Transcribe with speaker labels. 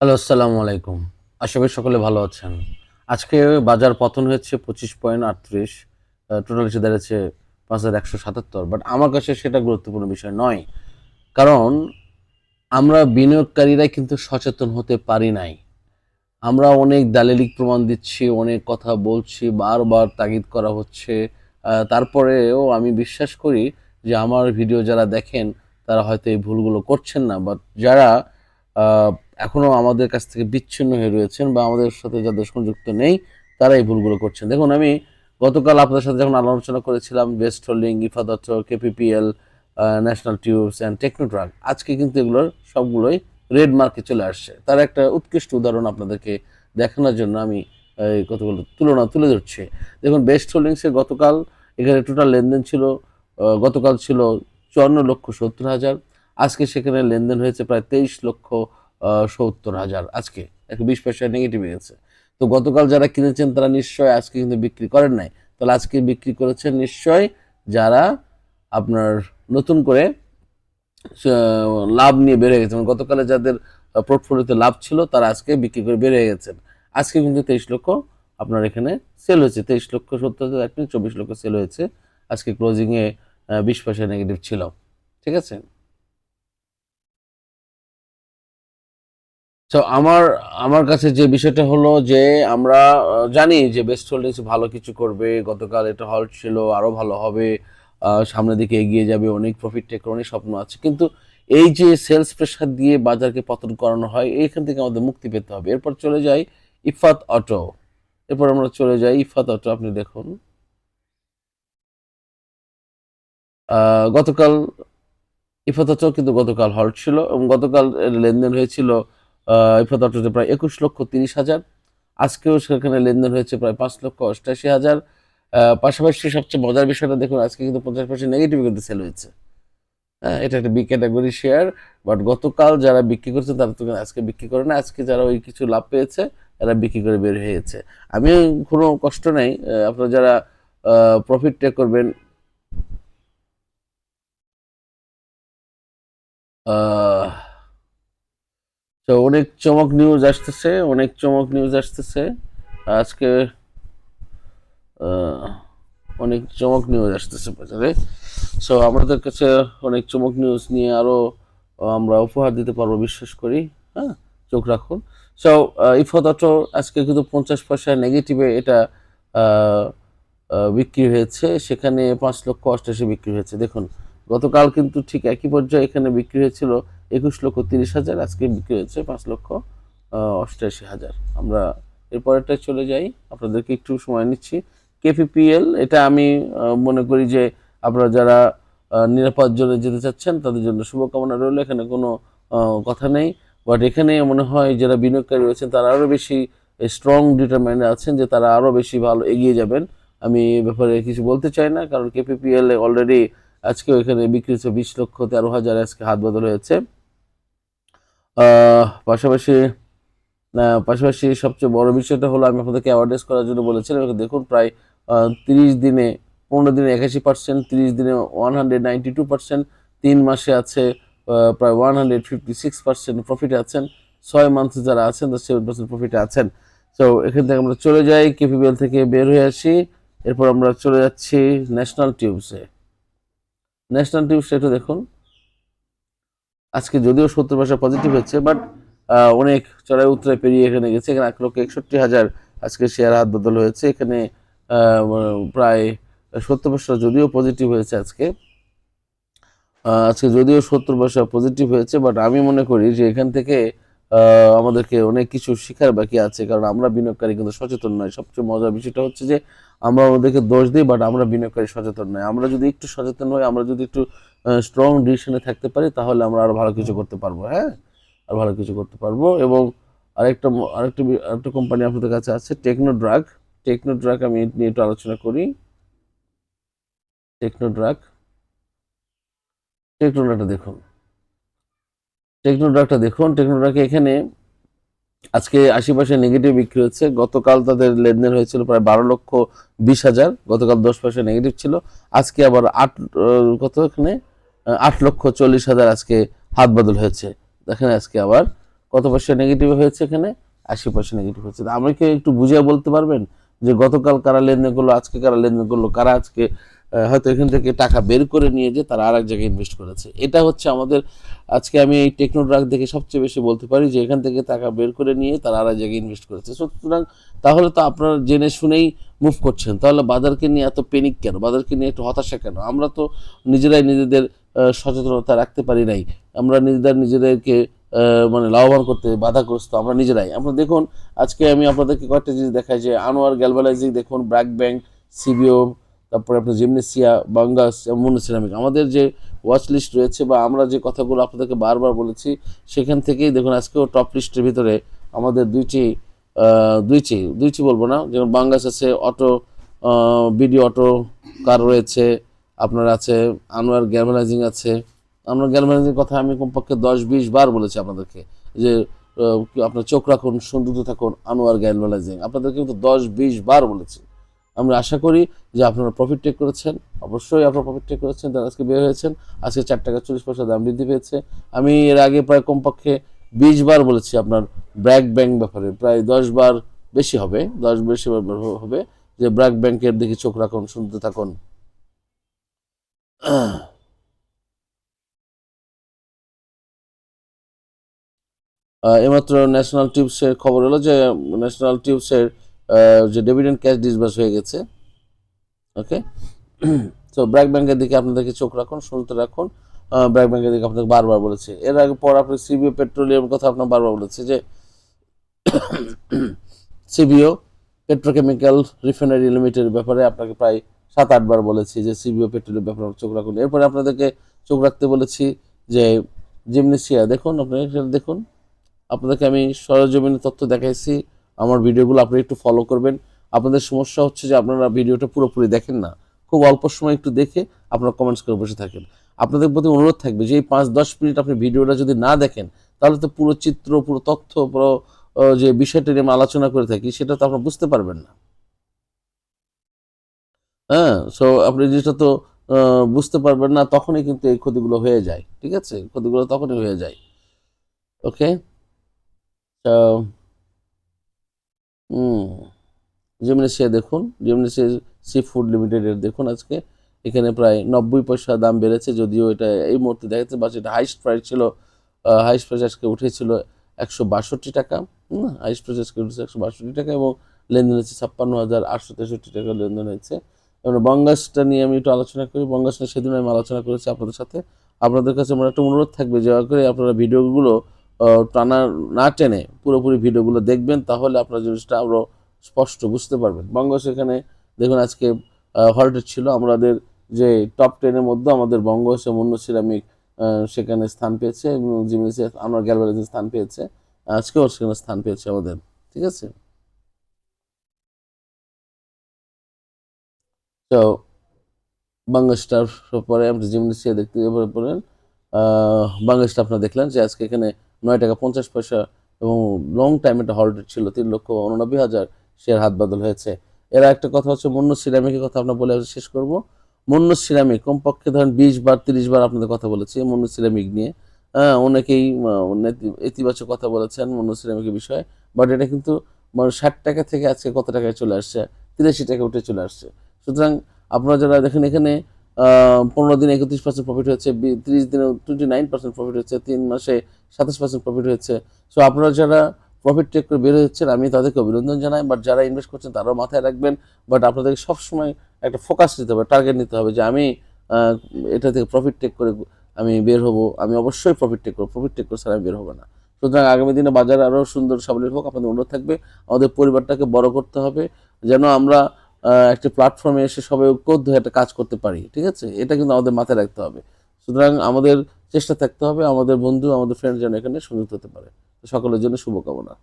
Speaker 1: Hello, আসসালামু আলাইকুম। আশা করি সকলে ভালো আছেন। আজকে বাজার পতন হয়েছে পঁচিশ পয়েন্ট আটত্রিশ টোটাল এসে দাঁড়িয়েছে পাঁচ হাজার একশো সাতাত্তর। বাট আমার কাছে সেটা গুরুত্বপূর্ণ বিষয় নয়। কারণ আমরা বিনিয়োগকারীরাই কিন্তু সচেতন হতে পারি নাই। আমরা অনেক দালিলিক প্রমাণ দিচ্ছি, অনেক কথা বলছি, বারবার তাগিদ করা হচ্ছে। তারপরেও আমি বিশ্বাস করি যে আমার ভিডিও যারা দেখেন, তারা হয়তো এই ভুলগুলো করছেন না। বাট যারা আহ, এখনও আমাদের কাছ থেকে বিচ্ছিন্ন হয়ে রয়েছেন বা আমাদের সাথে যাদের সংযুক্ত নেই তারা এই ভুলগুলো করছেন। দেখুন আমি গতকাল আপনাদের সাথে যখন আলোচনা করেছিলাম best holding ইফাদত্ত KPPL National Tubes and Technotrack আজকে কিন্তু এগুলোর সবগুলোই রেড মার্কে চলে আসছে। তার একটা উৎকৃষ্ট উদাহরণ আপনাদেরকে দেখানোর জন্য আমি এই কতগুলো তুলনা তুলে ধরছি। দেখুন বেস্ট হোল্ডিংসের গতকাল এখানে টোটাল লেনদেন ছিল গতকাল ছিল চুয়ান্ন লক্ষ সত্তর হাজার আজকে সেখানে লেনদেন হয়েছে প্রায় তেইশ লক্ষ সত্তর হাজার আজকে। এক বিশ পয়সা নেগেটিভ গেছে। তো গতকাল যারা কিনেছেন, তারা নিশ্চয় আজকে কিন্তু বিক্রি করেন নাই। তাহলে আজকে বিক্রি করেছেন নিশ্চয় যারা আপনার নতুন করে লাভ নিয়ে বেড়ে গেছে। মানে গতকালে যাদের পোর্টফোলিওতে লাভ ছিল, তারা আজকে বিক্রি করে বেড়ে গেছেন। আজকে কিন্তু তেইশ লক্ষ আপনার এখানে সেল হয়েছে। তেইশ লক্ষ সত্তর হাজার, এক মিনিট চব্বিশ লক্ষ সেল হয়েছে। আজকে ক্লোজিংয়ে বিশ পয়সা নেগেটিভ ছিল। ঠিক আছে? তো আমার আমার কাছে যে বিষয়টা হলো যে আমরা জানি যে বেস্ট হোল্ডিংস ভালো কিছু করবে, গতকাল এটা হল্ট ছিল, আরও ভালো হবে সামনের দিকে এগিয়ে যাবে, অনেক প্রফিট টেকার অনেক স্বপ্ন আছে। কিন্তু এই যে সেলস প্রেশার দিয়ে বাজারকে পতন করানো হয়, এইখান থেকে আমাদের মুক্তি পেতে হবে। এরপর চলে যাই ইফাত অটো। এরপর আমরা চলে যাই ইফাত অটো, আপনি দেখুন। গতকাল, ইফাত অটো কিন্তু গতকাল হল্ট ছিল এবং গতকাল লেনদেন হয়েছিল অটোতে প্রায় একুশ লক্ষ তিরিশ হাজার। আজকেও সেখানে লেনদেন হয়েছে প্রায় পাঁচ লক্ষ অষ্টাশি হাজার। পাশাপাশি সবচেয়ে মজার বিষয়টা দেখুন, আজকে কিন্তু পঞ্চাশ পার্সেন্ট নেগেটিভ কিন্তু সেল হয়েছে। হ্যাঁ এটা একটা বি ক্যাটাগরি শেয়ার বাট গতকাল যারা বিক্রি করছে তারা তো আজকে বিক্রি করে না। আজকে যারা ওই কিছু লাভ পেয়েছে এরা বিক্রি করে বের হয়েছে। আমি কোনো কষ্ট নেই আপনারা যারা প্রফিট টেক করবেন তো অনেক চমক নিউজ আসতেছে, অনেক চমক নিউজ আসতেছে। আজকে অনেক চমক নিউজ আসতেছে বাজারে সো আমাদের কাছে অনেক চমক নিউজ নিয়ে আরও আমরা উপহার দিতে পারব, বিশ্বাস করি। হ্যাঁ চোখ রাখুন। সো ইফত আজকে কিন্তু পঞ্চাশ পয়সা নেগেটিভে এটা বিক্রি হয়েছে। সেখানে পাঁচ লক্ষ অষ্টাশি বিক্রি হয়েছে। দেখুন, গতকাল কিন্তু ঠিক একই পর্যায়ে এখানে বিক্রি হয়েছিল একুশ লক্ষ তিরিশ হাজার, আজকে বিক্রি হয়েছে পাঁচ লক্ষ অষ্টাশি হাজার। আমরা এরপরেরটায় চলে যাই, আপনাদেরকে একটু সময় নিচ্ছি। কেপিপিএল এটা আমি মনে করি যে আপনারা যারা নিরাপদ জন্য যেতে চাচ্ছেন, তাদের জন্য শুভকামনা রইল। এখানে কোনো কথা নেই। বাট এখানে মনে হয় যারা বিনিয়োগকারী রয়েছেন, তারা আরও বেশি স্ট্রং ডিটারমাইন্ড আছেন যে তারা আরও বেশি ভালো এগিয়ে যাবেন। আমি এ ব্যাপারে কিছু বলতে চাই না, কারণ কেপিপিএল অলরেডি আজকে এখানে বিক্রি হচ্ছে বিশ লক্ষ তেরো হাজার, আজকে হাত বদল হয়েছে। পাশাপাশি পাশাপাশি সবচেয়ে বড় বিষয়টা হলো আমি আপনাদেরকে অ্যাওয়ারনেস করার জন্য বলেছিলাম দেখুন প্রায় তিরিশ দিনে, পনেরো দিনে একাশি পার্সেন্ট তিরিশ দিনে one hundred ninety two percent তিন মাসে আছে প্রায় one hundred fifty six percent প্রফিটে আছেন, ছয় মান্থে যারা আছেন, তার সেভেন পার্সেন্ট প্রফিটে আছেন। তো এখান থেকে আমরা চলে যাই কেপিবিএল থেকে বের হয়ে আসি, এরপর আমরা চলে যাচ্ছি ন্যাশনাল টিউবসে ন্যাশনাল টিউবসে একটু দেখুন। আজকে যদিও সত্তর পয়সা পজিটিভ হচ্ছে বাট অনেক চড়াই উত্তরে পেরিয়ে এখানে গেছে। এখানে এক লক্ষ একষট্টি হাজার আজকে শেয়ার হাত বদল হয়েছে। এখানে প্রায় সত্তর পয়সা যদিও পজিটিভ হয়েছে আজকে। আজকে যদিও সত্তর পয়সা পজিটিভ হয়েছে বাট আমি মনে করি যে এখান থেকে আমাদেরকে অনেক কিছু শেখার বাকি আছে, কারণ আমরা বিনিয়োগকারী কিন্তু সচেতন নয়। সবচেয়ে মজার বিষয়টা হচ্ছে যে, আমরা ওদেরকে দোষ দিই বাট আমরা বিনিয়োগকারী সচেতন নয়। আমরা যদি একটু সচেতন হই, আমরা যদি একটু স্ট্রং ডিসিশনে থাকতে পারি, তাহলে আমরা আরও ভালো কিছু করতে পারব হ্যাঁ? আর ভালো কিছু করতে পারব এবং আরেকটা আরেকটা আরেকটা কোম্পানি আপনাদের কাছে আছে টেকনো ড্রাগ টেকনো ড্রাগ আমি নিয়ে একটু আলোচনা করি। টেকনো ড্রাগ টেকনোড্রাগটা দেখুন। টেকনোড্রাগটা দেখুন। টেকনোড্রাগে এখানে আজকে আশি পয়সা নেগেটিভ বিক্রি হচ্ছে। গতকাল তাদের লেনদেন হয়েছিল প্রায় বারো লক্ষ বিশ হাজার। গতকাল দশ পয়সা নেগেটিভ ছিল। আজকে আবার আট কত এখানে আট লক্ষ চল্লিশ হাজার আজকে হাত বদল হয়েছে। দেখেন আজকে আবার কত পয়সা নেগেটিভ হয়েছে এখানে? আশি পয়সা নেগেটিভ হয়েছে। আমাকে একটু বুঝিয়ে বলতে পারবেন যে গতকাল কারা লেনদেন করল, আজকে কারা লেনদেন করল, কারা আজকে হয়তো এখান থেকে টাকা বের করে নিয়ে যে তারা আর এক জায়গায় ইনভেস্ট করেছে। এটা হচ্ছে আমাদের, আজকে আমি এই টেকনোড্রাক দেখে সবচেয়ে বেশি বলতে পারি যে এখান থেকে টাকা বের করে নিয়ে তারা আর এক জায়গায় ইনভেস্ট করেছে। সুতরাং তাহলে তো আপনারা জেনে শুনেই মুভ করছেন। তাহলে বাজারকে নিয়ে এত পেনিক কেন? বাজারকে নিয়ে একটু হতাশা কেন? আমরা তো নিজেরাই নিজেদের সচেতনতা রাখতে পারি নাই। আমরা নিজেদের, নিজেদেরকে মানে লাভবান করতে বাধাগ্রস্ত আমরা নিজেরাই। আপনারা দেখুন, আজকে আমি আপনাদেরকে কয়েকটা জিনিস দেখাই যে আনোয়ার গ্যালভালাইজিং দেখুন ব্র্যাক ব্যাংক সিবিও তারপরে আপনার জিমনেসিয়া, বাঙ্গাস সিরামিক আমাদের যে ওয়াচ লিস্ট রয়েছে বা আমরা যে কথাগুলো আপনাদেরকে বারবার বলেছি, সেখান থেকেই দেখুন আজকেও টপ লিস্টের ভিতরে আমাদের দুইটি দুইটি দুইটি বলব না, যেমন বাঙ্গাস আছে অটো বিডি অটো কার রয়েছে, আপনার আছে, আনোয়ার গ্যালভানাইজিং আছে। আনোয়ার গ্যালভানাইজিং কথা আমি কমপক্ষে দশ, বিশ বার বলেছি আপনাদেরকে, যে আপনার চোখ রাখুন সৌন্দর্য থাকুন, আনোয়ার গ্যালভানাইজিং আপনাদেরকে কিন্তু দশ, বিশ বার বলেছি। আমরা আশা করি যে আপনারা প্রফিট টেক করেছেন। অবশ্যই আপনারা প্রফিট টেক করেছেন তারা আজকে বের হয়েছেন। আজকে চার টাকা চল্লিশ পয়সা দাম বৃদ্ধি পেয়েছে। আমি এর আগে প্রায় কমপক্ষে বিশ বার বলেছি আপনার ব্র্যাক ব্যাংক ব্যাপারে। প্রায় দশ বার বেশি হবে দশ বেশি বার হবে যে ব্র্যাক ব্যাংকের দিকে চোখ রাখুন শুনতে থাকুন। আহ, এইমাত্র ন্যাশনাল টিউবসের খবর হলো যে ন্যাশনাল টিউবসের যে ডেভিডেন্ড ক্যাশ ডিসবার্স হয়ে গেছে। ওকে তো ব্র্যাক ব্যাংকের দিকে আপনাদেরকে চোখ রাখুন, শুনতে রাখুন। ব্র্যাক ব্যাংকের দিকে আপনাকে বারবার বলেছে। এর আগে পর আপনি সিবিও পেট্রোলিয়াম কথা আপনার বারবার বলেছে যে সিবিও পেট্রোকেমিক্যাল রিফাইনারি লিমিটেডের ব্যাপারে আপনাকে প্রায় সাত আটবার বলেছি যে সিবিও পেট্রোলের ব্যাপারে চোখ রাখুন। এরপরে আপনাদেরকে চোখ রাখতে বলেছি যে জিমনেসিয়া দেখুন আপনারা দেখুন। আপনাদেরকে আমি সরজমিনে তথ্য দেখাইছি। আমার ভিডিওগুলো আপনি একটু ফলো করবেন। আপনাদের সমস্যা হচ্ছে যে আপনারা ভিডিওটা পুরোপুরি দেখেন না। খুব অল্প সময় একটু দেখে আপনারা কমেন্টস করে বসে থাকেন। আপনাদের প্রতি অনুরোধ থাকবে যে এই পাঁচ দশ মিনিট আপনি ভিডিওটা যদি না দেখেন, তাহলে তো পুরো চিত্র, পুরো তথ্য, পুরো যে বিষয়টা নিয়ে আলোচনা করে থাকি, সেটা তো আপনারা বুঝতে পারবেন না। হ্যাঁ সো আপনি জিনিসটা তো বুঝতে পারবেন না, তখনই কিন্তু এই ক্ষতিগুলো হয়ে যায়। ঠিক আছে? ক্ষতিগুলো তখনই হয়ে যায়। ওকে জিমনেসিয়া দেখুন জিমনেসিয়া সি ফুড লিমিটেডের দেখুন আজকে। এখানে প্রায় নব্বই পয়সা দাম বেড়েছে, যদিও এটা এই মুহূর্তে দেখা যাচ্ছে বা এটা হাইস্ট প্রাইস ছিল হাইস্ট প্রাইস আজকে উঠেছিল একশো বাষট্টি টাকা। হাইস্ট প্রাইস আজকে উঠেছে একশো বাষট্টি টাকা এবং লেনদেন হচ্ছে ছাপ্পান্ন হাজার আটশো তেষট্টি টাকা লেনদেন হয়েছে। এবং বঙ্গাসটা নিয়ে আমি একটু আলোচনা করি বঙ্গাস নিয়ে সেদিন আমি আলোচনা করেছি আপনাদের সাথে। আপনাদের কাছে আমার একটা অনুরোধ থাকবে যে করে আপনারা ভিডিওগুলো টানা না টেনে পুরোপুরি ভিডিওগুলো দেখবেন, তাহলে আপনার জিনিসটা আরও স্পষ্ট বুঝতে পারবেন। বঙ্গস এখানে, দেখুন আজকে হল্টেড ছিল। আমাদের যে টপ টেনের মধ্যে আমাদের বঙ্গস এবং অন্য সিরামিক সেখানে স্থান পেয়েছে এবং আমার গ্যালভারাইজের স্থান পেয়েছে, আজকেও সেখানে স্থান পেয়েছে আমাদের। ঠিক আছে? তো বাংলাদেশটার পরে আপনি জিমনেসিয়া দেখতে এবারে পড়েন। বাংলাদেশটা আপনারা দেখলেন যে আজকে এখানে নয় টাকা পঞ্চাশ পয়সা এবং লং টাইম এটা হল্টেড ছিল তিন লক্ষ উননব্বই হাজার শেয়ার হাত বদল হয়েছে। এর একটা কথা হচ্ছে মন্য সিরামিকের কথা আমরা বলে শেষ করব। মন্য সিরামিক, কমপক্ষে ধরেন বিশ বার, তিরিশ বার আপনাদের কথা বলেছি মন্য সিরামিক নিয়ে। হ্যাঁ অনেকেই ইতিবাচক কথা বলেছেন মন্য সিরামিকের বিষয়ে বাট এটা কিন্তু মানে ষাট টাকা থেকে আজকে কত টাকায় চলে আসছে? তিরাশি টাকা উঠে চলে আসছে। সুতরাং আপনারা যারা দেখেন এখানে পনেরো দিনে একত্রিশ পার্সেন্ট প্রফিট হয়েছে তিরিশ দিনে টোয়েন্টি নাইন পার্সেন্ট প্রফিট হচ্ছে তিন মাসে সাতাশ পার্সেন্ট প্রফিট হয়েছে। সো আপনারা যারা প্রফিট টেক করে বের হচ্ছেন আমি তাদেরকে অভিনন্দন জানাই বাট যারা ইনভেস্ট করছেন, তারাও মাথায় রাখবেন বাট আপনাদেরকে সবসময় একটা ফোকাস নিতে হবে টার্গেট নিতে হবে যে আমি এটা থেকে প্রফিট টেক করে আমি বের হব। আমি অবশ্যই প্রফিট টেক করব প্রফিট টেক করে ছাড়া আমি বের হব না। সুতরাং আগামী দিনে বাজার আরও সুন্দর সাবলীল হোক, আপনাদের অনুরোধ থাকবে, আমাদের পরিবারটাকে বড় করতে হবে, যেন আমরা একটি প্ল্যাটফর্মে এসে সবাই ঐক্যবদ্ধ একটা কাজ করতে পারি, ঠিক আছে? এটা কিন্তু আমাদের মাথায় রাখতে হবে। সুতরাং আমাদের চেষ্টা থাকতে হবে, আমাদের বন্ধু, আমাদের ফ্রেন্ড যেন এখানে সংযুক্ত হতে পারে। সকলের জন্য শুভকামনা।